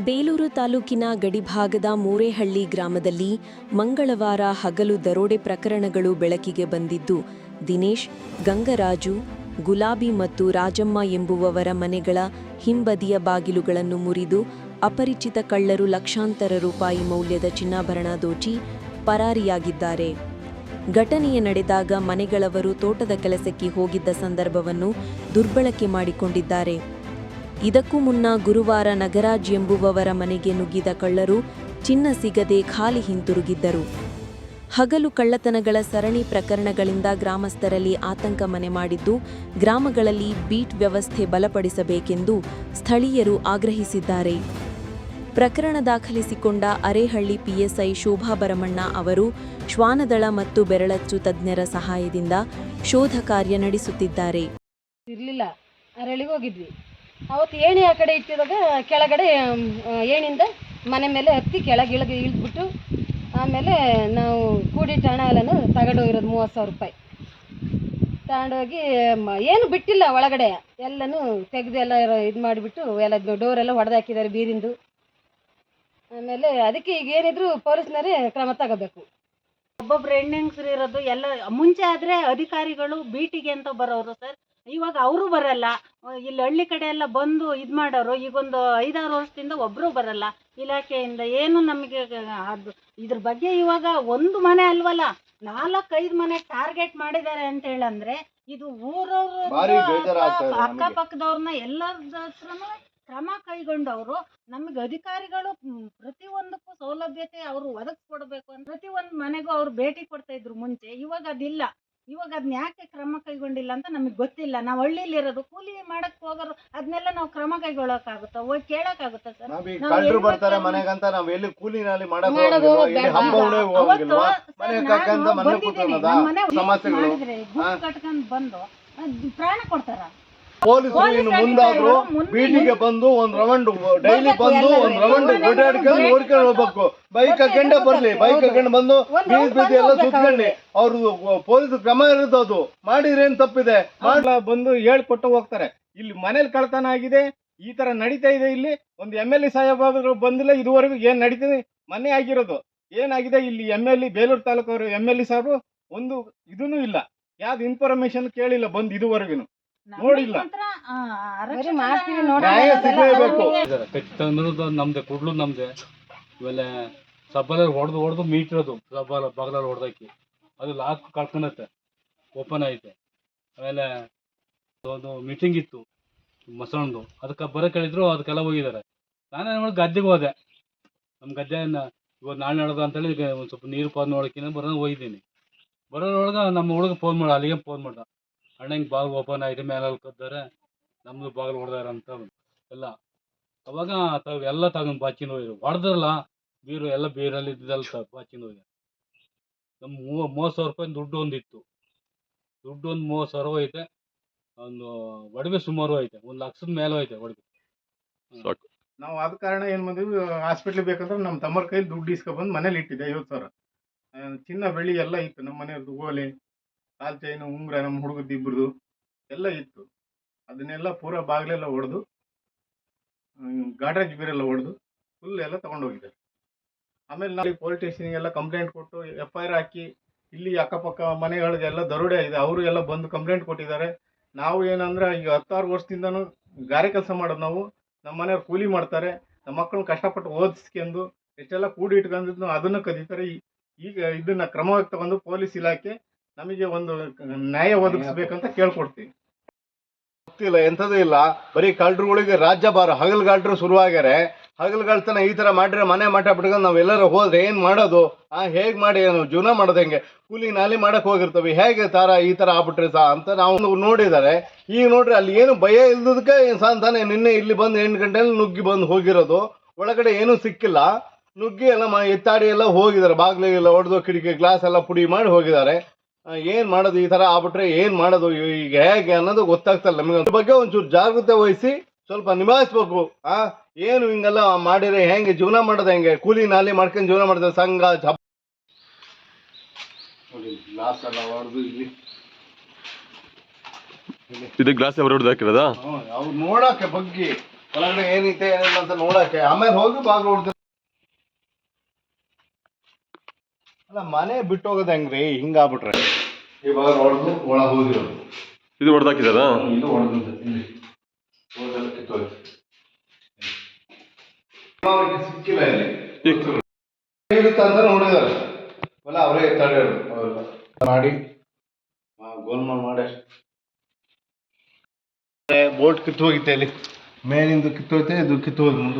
ಬೇಲೂರು ತಾಲೂಕಿನ ಗಡಿಭಾಗದ ಮೂರೇಹಳ್ಳಿ ಗ್ರಾಮದಲ್ಲಿ ಮಂಗಳವಾರ ಹಗಲು ದರೋಡೆ ಪ್ರಕರಣಗಳು ಬೆಳಕಿಗೆ ಬಂದಿದ್ದು, ದಿನೇಶ್, ಗಂಗರಾಜು, ಗುಲಾಬಿ ಮತ್ತು ರಾಜಮ್ಮ ಎಂಬುವವರ ಮನೆಗಳ ಹಿಂಬದಿಯ ಬಾಗಿಲುಗಳನ್ನು ಮುರಿದು ಅಪರಿಚಿತ ಕಳ್ಳರು ಲಕ್ಷಾಂತರ ರೂಪಾಯಿ ಮೌಲ್ಯದ ಚಿನ್ನಾಭರಣ ದೋಚಿ ಪರಾರಿಯಾಗಿದ್ದಾರೆ. ಘಟನೆಯ ನಡೆದಾಗ ಮನೆಗಳವರು ತೋಟದ ಕೆಲಸಕ್ಕೆ ಹೋಗಿದ್ದ ಸಂದರ್ಭವನ್ನು ದುರ್ಬಳಕೆ ಮಾಡಿಕೊಂಡಿದ್ದಾರೆ. ಇದಕ್ಕೂ ಮುನ್ನ ಗುರುವಾರ ನಗರಾಜ್ ಎಂಬುವವರ ಮನೆಗೆ ನುಗ್ಗಿದ ಕಳ್ಳರು ಚಿನ್ನ ಸಿಗದೆ ಖಾಲಿ ಹಿಂತಿರುಗಿದ್ದರು. ಹಗಲು ಕಳ್ಳತನಗಳ ಸರಣಿ ಪ್ರಕರಣಗಳಿಂದ ಗ್ರಾಮಸ್ಥರಲ್ಲಿ ಆತಂಕ ಮನೆ ಮಾಡಿದ್ದು, ಗ್ರಾಮಗಳಲ್ಲಿ ಬೀಟ್ ವ್ಯವಸ್ಥೆ ಬಲಪಡಿಸಬೇಕೆಂದು ಸ್ಥಳೀಯರು ಆಗ್ರಹಿಸಿದ್ದಾರೆ. ಪ್ರಕರಣ ದಾಖಲಿಸಿಕೊಂಡ ಅರೇಹಳ್ಳಿ ಪಿಎಸ್ಐ ಶೋಭಾ ಬರಮಣ್ಣ ಅವರು ಶ್ವಾನದಳ ಮತ್ತು ಬೆರಳಚ್ಚು ತಜ್ಞರ ಸಹಾಯದಿಂದ ಶೋಧ ಕಾರ್ಯ ನಡೆಸುತ್ತಿದ್ದಾರೆ. ಇರಲಿಲ್ಲ. ಹೋಗಿದ್ವಿ. ಅವತ್ತು ಏಣಿ ಆ ಕಡೆ ಇಟ್ಟಿದಾಗ ಕೆಳಗಡೆ ಏಣಿಂದ ಮನೆ ಮೇಲೆ ಹತ್ತಿ ಕೆಳಗೆ ಇಳಿದು ಇಳಿದ್ಬಿಟ್ಟು ಆಮೇಲೆ ನಾವು ಕೂಡಿಟ್ಟ ಹಣ ಎಲ್ಲನೂ ತಗೊಂಡೋಗಿರೋದು ಮೂವತ್ತು ಸಾವಿರ ರೂಪಾಯಿ. ತಗೊಂಡೋಗಿ ಏನು ಬಿಟ್ಟಿಲ್ಲ ಒಳಗಡೆ. ಎಲ್ಲನೂ ತೆಗೆದು ಎಲ್ಲ ಇದು ಮಾಡಿಬಿಟ್ಟು ಎಲ್ಲ ಡೋರೆಲ್ಲ ಹೊಡೆದಾಕಿದ್ದಾರೆ ಬೀರಿಂದು ಆಮೇಲೆ ಅದಕ್ಕೆ ಈಗ ಏನಿದ್ರು ಪೊಲೀಸ್ನರೇ ಕ್ರಮ ತಗೋಬೇಕು. ಒಬ್ಬೊಬ್ರು ಹೆಣ್ಣೆಂಗ್ಸ್ರು ಇರೋದು ಎಲ್ಲ, ಮುಂಚೆ ಆದ್ರೆ ಅಧಿಕಾರಿಗಳು ಬೀಟಿಗೆ ಅಂತ ಬರೋರು ಸರ್. ಇವಾಗ ಅವರು ಬರಲ್ಲ. ಇಲ್ಲಿ ಹಳ್ಳಿ ಕಡೆ ಎಲ್ಲ ಬಂದು ಇದು ಮಾಡೋರು ಈಗೊಂದು ಐದಾರು ವರ್ಷದಿಂದ ಒಬ್ಬರು ಬರಲ್ಲ. ಇಲಾಖೆಯಿಂದ ಏನು ನಮಗೆ ಅದು ಇದ್ರ ಬಗ್ಗೆ ಇವಾಗ ಒಂದು ಮನೆ ಅಲ್ವಲ್ಲ ನಾಲ್ಕೈದು ಮನೆ ಟಾರ್ಗೆಟ್ ಮಾಡಿದ್ದಾರೆ ಅಂತ ಹೇಳಂದ್ರೆ ಇದು ಊರವರು. ಅಕ್ಕಪಕ್ಕದವ್ರನ್ನ ಎಲ್ಲರದ ಹತ್ರನೂ ಕ್ರಮ ಕೈಗೊಂಡವರು ನಮಗೆ ಅಧಿಕಾರಿಗಳು ಪ್ರತಿಯೊಂದಕ್ಕೂ ಸೌಲಭ್ಯತೆ ಅವರು ಒದಗಿಸ್ಕೊಡ್ಬೇಕು ಅಂತ ಪ್ರತಿಯೊಂದು ಮನೆಗೂ ಅವ್ರು ಭೇಟಿ ಕೊಡ್ತಾ ಇದ್ರು ಮುಂಚೆ. ಇವಾಗ ಅದಿಲ್ಲ. ಇವಾಗ ಅದನ್ನ ಯಾಕೆ ಕ್ರಮ ಕೈಗೊಂಡಿಲ್ಲ ಅಂತ ನಮಗೆ ಗೊತ್ತಿಲ್ಲ ನಾವು ಹಳ್ಳಿಲಿ ಇರೋದು ಕೂಲಿ ಮಾಡಕ್ ಹೋಗೋರು ಅದನ್ನೆಲ್ಲ ನಾವು ಕ್ರಮ ಕೈಗೊಳ್ಳಕ್ಕಾಗುತ್ತಾ ಹೋಗಿ ಕೇಳಕ್ಕಾಗುತ್ತಾ ಸರ್ ನಾವೀಗ ಕಳ್ಳರು ಬರ್ತಾರೆ ಮನೆಗಂತ ನಾವ್ ಎಲ್ಲಿ ಕೂಲಿನಲ್ಲಿ ಮಾಡಕ್ ಮಾಡೋದು ಹೋಗಂಗಿಲ್ವಾ? ಇಲ್ಲಿ ಬೇಡ. ಹಬ್ಬ ಹುಣ್ಣಿಮೆ ಅವತ್ತು ಹೋಗಂಗಿಲ್ವಾ ಸರ್ ಮನೆ ನಾನು ಕಕ್ಕಂತ ಮನೆ ಬಂದಿದ್ದೀನಿ. ಕೂತ್ಕೊಳ್ಳೋದಾ? ನಮ್ಮ ಮನೆ ಸಮಸ್ಯೆಗಳು ಮಾಡಿದ್ರೆ ಗುಂಪು? ಕಟ್ಕೊಂಡ್ ಬಂದು ಅದ್ ಪ್ರಾಣ ಕೊಡ್ತಾರ ಪೊಲೀಸರು ಇನ್ನು ಮುಂದಾದ್ರು ಬೀದಿಗೆ ಬೀಟಿಗೆ ಬಂದು ಒಂದ್ ರೌಂಡ್ ಡೈಲಿ ಬಂದು. ಒಂದ್ ರೌಂಡ್ ಓಡಾಡ್ಕೊಂಡು ಓಡ್ಕೊಂಡು ಹೋಗ್ಬೇಕು. ಬೈಕ್ ಹಾಕೊಂಡೆ ಬರ್ಲಿ ಬೈಕ್ ಹಾಕೊಂಡು ಬಂದು ಬೀದಿ ಬೀದಿ ಎಲ್ಲ ಸುತ್ಕೊಂಡಿ. ಅವ್ರದ್ದು ಪೊಲೀಸ್ ಕ್ರಮ ಇರುತ್ತೆ ಅದು ಮಾಡಿದ್ರೆ ಏನ್ ತಪ್ಪಿದೆ? ಬಂದು ಹೇಳ್ಕೊಟ್ಟು ಹೋಗ್ತಾರೆ. ಇಲ್ಲಿ ಮನೇಲಿ ಕಳ್ತನ ಆಗಿದೆ ಈ ತರ ನಡೀತಾ ಇದೆ ಇಲ್ಲಿ. ಒಂದು ಎಂ ಎಲ್ ಎ ಬಂದಿಲ್ಲ ಇದುವರೆಗೂ ಏನ್ ನಡೀತಿದೆ? ಮನೆ ಆಗಿರೋದು. ಏನಾಗಿದೆ ಇಲ್ಲಿ M L A Belur taluk ಅವರು ಎಂ ಎಲ್ ಎ ಸಾಹೇಬರು? ಒಂದು ಇದೂ ಇಲ್ಲ. ಯಾವ್ದು ಇನ್ಫಾರ್ಮೇಶನ್ ಕೇಳಿಲ್ಲ ಬಂದು ಇದುವರೆಗೂ ನೋಡಿಲ್ಲ. ನ್ಯಾಯ ಸಿಗ್ಲೇಬೇಕು. ನಮ್ದೆ ಕುಡ್ಲು ನಮ್ದೆ. ಆಮೇಲೆ ಸಬ್ಬಲ್ ಹೊಡೆದು ಹೊಡೆದು ಮೀಟರ್ ಅದು ಸಬ್ಬಲ್ ಬಗಲಲ್ಲಿ ಹೊಡೆದಾಕಿ ಅದು ಲಾಕ್ ಕಳ್ಕೊಂಡತ್ತೆ ಓಪನ್ ಐತೆ. ಆಮೇಲೆ ಒಂದು ಮೀಟಿಂಗ್ ಇತ್ತು ಮಸಣದು ಅದಕ್ಕೆ ಬರೋ ಕೇಳಿದ್ರು ಅದಕ್ಕೆಲ್ಲ ಹೋಗಿದ್ದಾರೆ. ನಾನೇನು ಮಾಡಿ ಗದ್ದೆಗೆ ಹೋದೆ. ನಮ್ಮ ಗದ್ದೆನ ಇವತ್ತು ನಾಳೆ ನಡೆದು ಅಂತೇಳಿ ಒಂದು ಸ್ವಲ್ಪ ನೀರು ಪಾದ ನೋಡೋಕ್ಕಿಂತ ಬರೋದು ಹೋಗಿದ್ದೀನಿ. ಬರೋದ್ರೊಳಗೆ ನಮ್ಮ ಹುಡುಗ ಫೋನ್ ಮಾಡ ಅಲ್ಲಿಗೆ ಫೋನ್ ಮಾಡ್ದ. ಅಣ್ಣ ಹಿಂಗೆ ಬಾಗಿಲು ಓಪನ್ ಆಗಿದೆ ಮೇಲೆ ಕದ್ದಾರೆ ನಮ್ಮದು ಬಾಗಿಲು ಹೊಡೆದಾರ ಅಂತ ಎಲ್ಲ. ಅವಾಗ ತಾವು ಎಲ್ಲ ತಗೊಂಡು ಬಾಚಿನ ಹೋಗಿದ್ರು. ಹೊಡೆದ್ರಲ್ಲ ಬೀರು ಎಲ್ಲ ಬೀರಲ್ಲಿ ಇದ್ದಲ್ಲ ತ- ಬಾಚಿನ ಹೋಗಿ ನಮ್ಮ ಮೂವ ಮೂವತ್ತು ಸಾವಿರ ರೂಪಾಯಿ ದುಡ್ಡು ಒಂದಿತ್ತು. ದುಡ್ಡು ಒಂದು ಮೂವತ್ತು ಸಾವಿರ ಐತೆ ಒಂದು ಒಡವೆ ಸುಮಾರು ಐತೆ ಒಂದು ಲಕ್ಷದ ಮೇಲೆ ಐತೆ ಒಡವೆ. ನಾವು ಆದ ಕಾರಣ ಏನು ಮಾಡಿದ್ವಿ ಹಾಸ್ಪಿಟ್ಲಿಗೆ ಬೇಕಂದ್ರೆ ನಮ್ಮ ತಮ್ಮರ ಕೈಲಿ ದುಡ್ಡು ಇಸ್ಕೊಬಂದು ಮನೇಲಿ ಇಟ್ಟಿದ್ದೆ ಐವತ್ತು ಸಾವಿರ. ಚಿನ್ನ ಬೆಳ್ಳಿ ಎಲ್ಲ ಇತ್ತು ನಮ್ಮ ಮನೆಯವ್ರದ್ದು ಓಲೆ. ಕಾಲ್ ಚೈನು ಉಂಗುರ, ನಮ್ಮ ಹುಡುಗದ್ದು ಇಬ್ಬರದು ಎಲ್ಲ ಇತ್ತು. ಅದನ್ನೆಲ್ಲ ಪೂರ ಬಾಗಿಲೆಲ್ಲ ಹೊಡೆದು ಗಾಡ್ರೇಜ್ ಬೀರೆಲ್ಲ ಹೊಡೆದು ಫುಲ್ ಎಲ್ಲ ತಗೊಂಡೋಗಿದ್ದಾರೆ. ಆಮೇಲೆ ನಾವು ಪೊಲೀಸ್ ಸ್ಟೇಷನ್ಗೆಲ್ಲ ಕಂಪ್ಲೇಂಟ್ ಕೊಟ್ಟು ಎಫ್ ಐ ಆರ್ ಹಾಕಿ, ಇಲ್ಲಿ ಅಕ್ಕಪಕ್ಕ ಮನೆಗಳಿಗೆಲ್ಲ ದರೋಡೆ ಇದೆ, ಅವರು ಎಲ್ಲ ಬಂದು ಕಂಪ್ಲೇಂಟ್ ಕೊಟ್ಟಿದ್ದಾರೆ. ನಾವು ಏನಂದ್ರೆ ಈಗ ಹತ್ತಾರು ವರ್ಷದಿಂದನೂ ಗಾರೆ ಕೆಲಸ ಮಾಡೋದು ನಾವು, ನಮ್ಮ ಮನೆಯವ್ರು ಕೂಲಿ ಮಾಡ್ತಾರೆ, ನಮ್ಮ ಮಕ್ಕಳನ್ನ ಕಷ್ಟಪಟ್ಟು ಓದಿಸ್ಕೊಂಡು ಎಷ್ಟೆಲ್ಲ ಕೂಡಿ ಇಟ್ಕೊಂಡಿದ್ನೋ ಅದನ್ನು ಕದೀತಾರೆ. ಈಗ ಇದನ್ನು ಕ್ರಮವಾಗಿ ತಗೊಂಡು ಪೊಲೀಸ್ ಇಲಾಖೆ ನಮಗೆ ಒಂದು ನ್ಯಾಯ ಒದಗಿಸ್ಬೇಕಂತ ಕೇಳ್ಕೊಡ್ತೀವಿ. ಗೊತ್ತಿಲ್ಲ ಎಂಥದೂ ಇಲ್ಲ. ಬರೀ ಕಳ್ಳರುಗಳಿಗೆ ರಾಜ್ಯ ಬಾರ ಹಗಲ್ಗಾಲ್ರು ಶುರುವಾಗ್ಯಾರೆ. ಹಗಲ್ಗಳ್ತನ ಈ ತರ ಮಾಡಿದ್ರೆ ಮನೆ ಮಠ ಬಿಟ್ಕೊಂಡು ನಾವ್ ಎಲ್ಲರೂ ಹೋದ್ರೆ ಏನು ಮಾಡೋದು? ಆ, ಹೇಗ್ ಮಾಡಿ ಏನು? ಜೀವನ ಮಾಡೋದು ಕೂಲಿ ನಾಲಿ ಮಾಡಕ್ಕೆ ಹೋಗಿರ್ತೀವಿ. ಹೇಗೆ ತಾರ ಈ ತರ ಆಗ್ಬಿಟ್ರಿ ಸಾ ಅಂತ ನಾವು ನೋಡಿದ್ದಾರೆ ಈಗ ನೋಡ್ರಿ, ಅಲ್ಲಿ ಏನು ಭಯ ಇಲ್ದದಕ್ಕೆ ಸಾಂತಾನೆ ನಿನ್ನೆ ಇಲ್ಲಿ ಬಂದು ಎಂಟು ಗಂಟೆಯಲ್ಲಿ ನುಗ್ಗಿ ಬಂದು ಹೋಗಿರೋದು. ಒಳಗಡೆ ಏನೂ ಸಿಕ್ಕಿಲ್ಲ. ನುಗ್ಗಿ ಎಲ್ಲ ಎತ್ತಾಡಿ ಎಲ್ಲ ಹೋಗಿದ್ದಾರೆ. ಬಾಗಿಲಿಗೆಲ್ಲ ಹೊಡೆದು ಕಿಟಕಿ, ಗ್ಲಾಸ್ ಎಲ್ಲ ಪುಡಿ ಮಾಡಿ ಹೋಗಿದ್ದಾರೆ. ಏನ್ ಮಾಡೋದು ಈ ತರ ಆಗ್ಬಿಟ್ರೆ ಏನ್ ಮಾಡೋದು ಈಗ ಹೇಗೆ ಅನ್ನೋದು ಗೊತ್ತಾಗ್ತಲ್ಲ ನಮಗೆ. ಅದ್ರ ಬಗ್ಗೆ ಒಂಚೂರು ಜಾಗೃತೆ ವಹಿಸಿ ಸ್ವಲ್ಪ ನಿಭಾಯಿಸ್ಬೇಕು. ಆ ಏನು ಹಿಂಗೆಲ್ಲ ಮಾಡಿದ್ರೆ ಹೆಂಗೆ ಜೀವನ ಮಾಡೋದು ಹೆಂಗೆ? ಕೂಲಿ ನಾಲಿ ಮಾಡ್ಕೊಂಡು ಜೀವನ ಮಾಡಿದ್ರೆ ಸಂಘ ಜಪ್ ನೋಡಿ ಗ್ಲಾಸ್ ಎಲ್ಲ ಹೊಡೆದು ಇಲ್ಲಿ. ಇದು ಗ್ಲಾಸ್ ಹೊರಡ್ದು ಹಾಕಿರೋದಾ? ಅವ್ರು ನೋಡಕ್ಕೆ ಬಗ್ಗಿ. ಒಳಗಡೆ ಏನೈತೆ ಏನಿಲ್ಲ ಅಂತ ನೋಡಕ್ಕೆ ಆಮೇಲೆ ಹೋಗಿ ಬಾಗಿಲು ಹೊಡ್ದು ಮನೆ ಬಿಟ್ಟು ಹೋಗೋದು ಹೆಂಗ್ರಿ? ಹಿಂಗಾಗ್ಬಿಟ್ರೆ. ಈ ಬಾಗಿಲು ಹೊಡೆದು ಒಳ ಹೋಗಿರೋದು. ಇದು ಹೊಡೆದಾಕಿದಾರ? ಇದು ಅವ್ರಿಗೆ ಸಿಕ್ಕಿಲ್ಲ ಇಲ್ಲಿ. ಇರುತ್ತೆ ಅಂತ ನೋಡಿದಾರೆ ಅಲ್ಲ ಅವರೇ ಎತ್ತಾಡಿರೋದು ಅವೆಲ್ಲ ಮಾಡಿ. ಗೋಲ್ಮಾಲ್ ಮಾಡಿ. ಬೋಟ್ ಕಿತ್ತು ಹೋಗಿತ್ತೆ ಇಲ್ಲಿ. ಮೇಲಿಂದ ಕಿತ್ತೋಯ್ತೆ ಇದು ಕಿತ್ತು ಹೋಗಿ ಮುಂದೆ